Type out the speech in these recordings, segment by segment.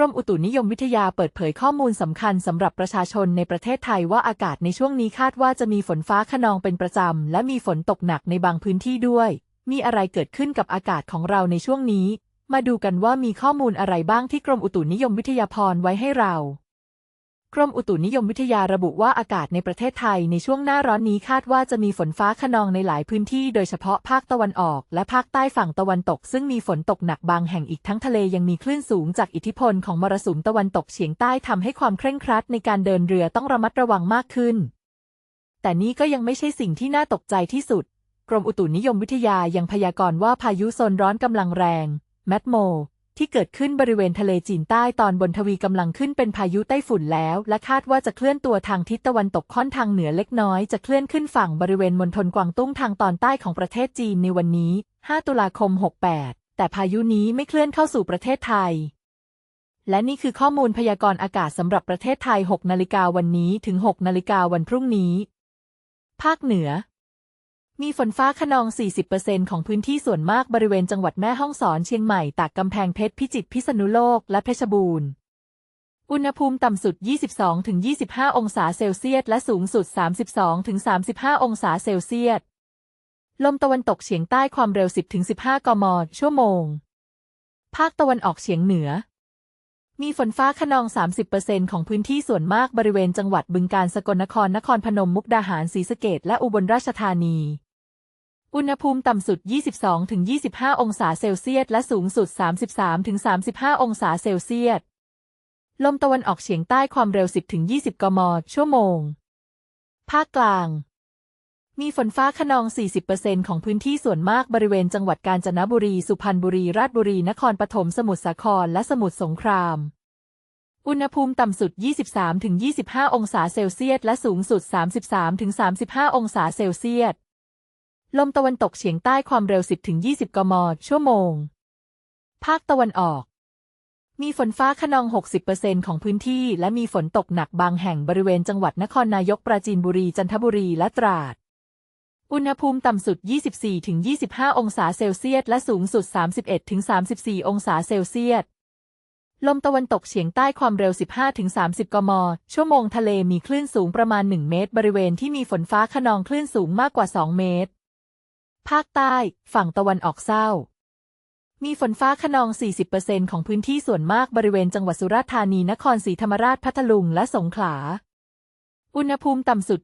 กรมอุตุนิยมวิทยาเปิดเผยข้อมูลสำคัญสำหรับประชาชนในประเทศไทยว่าอากาศในช่วงนี้คาดว่าจะมีฝนฟ้าขนองเป็นประจำ และมีฝนตกหนักในบางพื้นที่ด้วย มีอะไรเกิดขึ้นกับอากาศของเราในช่วงนี้ มาดูกันว่ามีข้อมูลอะไรบ้างที่กรมอุตุนิยมวิทยาพรไว้ให้เรา กรมอุตุนิยมวิทยาระบุว่าอากาศในประเทศไทยในช่วงหน้าร้อนนี้คาดว่าจะมีฝนฟ้าขนองในหลายพื้นที่ โดยเฉพาะภาคตะวันออกและภาคใต้ฝั่งตะวันตก ซึ่งมีฝนตกหนักบางแห่งอีกทั้งทะเลยังมีคลื่นสูงจากอิทธิพลของมรสุมตะวันตกเฉียงใต้ทำให้ความเคร่งครัดในการเดินเรือต้องระมัดระวังมากขึ้น แต่นี่ก็ยังไม่ใช่สิ่งที่น่าตกใจที่สุด กรมอุตุนิยมวิทยายังพยากรณ์ว่าพายุโซนร้อนกำลังแรงแมทโม ที่เกิดขึ้นบริเวณทะเลจีนใต้ตอนบนทวีกำลังขึ้นเป็นพายุไต้ฝุ่นแล้ว และคาดว่าจะเคลื่อนตัวทางทิศตะวันตกค่อนทางเหนือเล็กน้อย จะเคลื่อนขึ้นฝั่งบริเวณมณฑลกวางตุ้งทางตอนใต้ของประเทศจีนในวันนี้ 5 ตุลาคม 68 แต่พายุนี้ไม่เคลื่อนเข้าสู่ประเทศไทย และนี่คือข้อมูลพยากรณ์อากาศสำหรับประเทศไทย 6 นาฬิกาวันนี้ถึง 6 นาฬิกาวันพรุ่งนี้ ภาคเหนือ มีฝนฟ้าขนอง 40%ของพื้นที่ส่วนมากบริเวณจังหวัดแม่ฮ่องสอนเชียงใหม่ตากกำแพงเพชรพิจิตรพิษณุโลกและเพชรบูรณ์ อุณหภูมิต่ำสุด 22-25 องศาเซลเซียส และสูงสุด 32-35 องศาเซลเซียส ลมตะวันตกเฉียงใต้ความเร็ว 10-15 กม ชั่วโมง ภาคตะวันออกเฉียงเหนือ มีฝนฟ้าขนอง 30%ของพื้นที่ส่วนมากบริเวณจังหวัดบึงกาฬสกลนครนครพนมมุกดาหารศรีสะเกษและอุบลราชธานี อุณหภูมิต่ำสุด 22-25 องศาเซลเซียส และสูงสุด 33-35 องศาเซลเซียส ลมตะวันออกเฉียงใต้ความเร็ว 10-20 กม ชั่วโมง ภาคกลาง มีฝนฟ้าขนอง 40%ของพื้นที่ส่วนมากบริเวณจังหวัดกาญจนบุรี สุพรรณบุรี ราชบุรี นครปฐม สมุทรสาคร และสมุทรสงคราม อุณหภูมิต่ำสุด 23-25 องศาเซลเซียส และสูงสุด 33-35 องศาเซลเซียส ลมตะวันตกเฉียงใต้ความเร็ว 10-20 กม ชั่วโมง ภาคตะวันออก มีฝนฟ้าขนอง 60%ของพื้นที่ และมีฝนตกหนักบางแห่งบริเวณจังหวัดนครนายกปราจีนบุรี จันทบุรี และตราด อุณหภูมิต่ำสุด 24-25 องศาเซลเซียส และสูงสุด 31-34 องศาเซลเซียส ลมตะวันตกเฉียงใต้ความเร็ว 15-30 กม ชั่วโมงทะเลมีคลื่นสูงประมาณ 1 เมตร บริเวณที่มีฝนฟ้าขนองคลื่นสูงมากกว่า 2 เมตร ภาคใต้ ฝั่งตะวันออกเศร้า มีฝนฟ้าขนอง 40%ของพื้นที่ส่วนมากบริเวณจังหวัดสุราษฎร์ธานี นครศรีธรรมราช พัทลุง และสงขลา อุณหภูมิต่ำสุด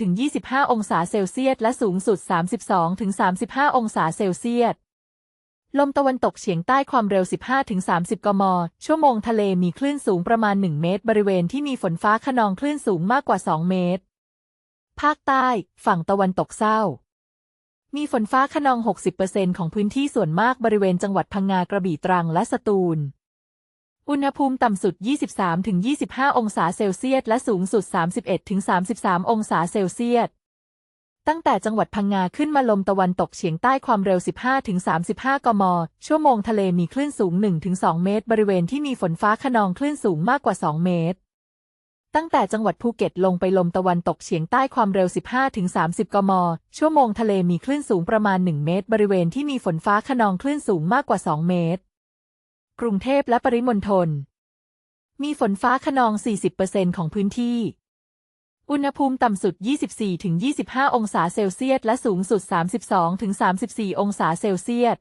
23-25 องศาเซลเซียส และสูงสุด 32-35 องศาเซลเซียส ลมตะวันตกเฉียงใต้ความเร็ว 15-30 กม ชั่วโมงทะเลมีคลื่นสูงประมาณ 1 เมตร บริเวณที่มีฝนฟ้าขนองคลื่นสูงมากกว่า 2 เมตร ภาคใต้ ฝั่งตะวันตกเศร้า มีฝนฟ้าขนอง 60%ของพื้นที่ส่วนมากบริเวณจังหวัดพังงากระบี่ตรังและสตูล อุณหภูมิต่ำสุด 23-25 องศาเซลเซียส และสูงสุด 31-33 องศาเซลเซียส ตั้งแต่จังหวัดพังงาขึ้นมาลมตะวันตกเฉียงใต้ความเร็ว 15-35 กม ชั่วโมงทะเลมีคลื่นสูง 1-2 เมตร บริเวณที่มีฝนฟ้าขนองคลื่นสูงมากกว่า 2 เมตร ตั้งแต่จังหวัดภูเก็ตลงไปลมตะวันตกเฉียงใต้ความเร็ว 15-30 กม ชั่วโมงทะเลมีคลื่นสูงประมาณ 1 เมตร บริเวณที่มีฝนฟ้าขนองคลื่นสูงมากกว่า 2 เมตร กรุงเทพและปริมณฑล มีฝนฟ้าขนอง 40%ของพื้นที่ อุณหภูมิต่ำสุด 24-25 องศาเซลเซียส และสูงสุด 32-34 องศาเซลเซียส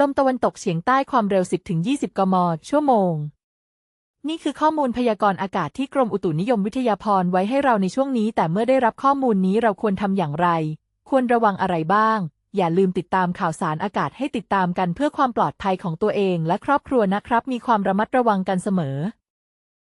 ลมตะวันตกเฉียงใต้ความเร็ว 10-20 กม ชั่วโมง นี่คือข้อมูลพยากรณ์อากาศที่กรมอุตุนิยมวิทยาพรไว้ให้เราในช่วงนี้ แต่เมื่อได้รับข้อมูลนี้เราควรทำอย่างไร ควรระวังอะไรบ้าง อย่าลืมติดตามข่าวสารอากาศให้ติดตามกันเพื่อความปลอดภัยของตัวเองและครอบครัวนะครับ มีความระมัดระวังกันเสมอ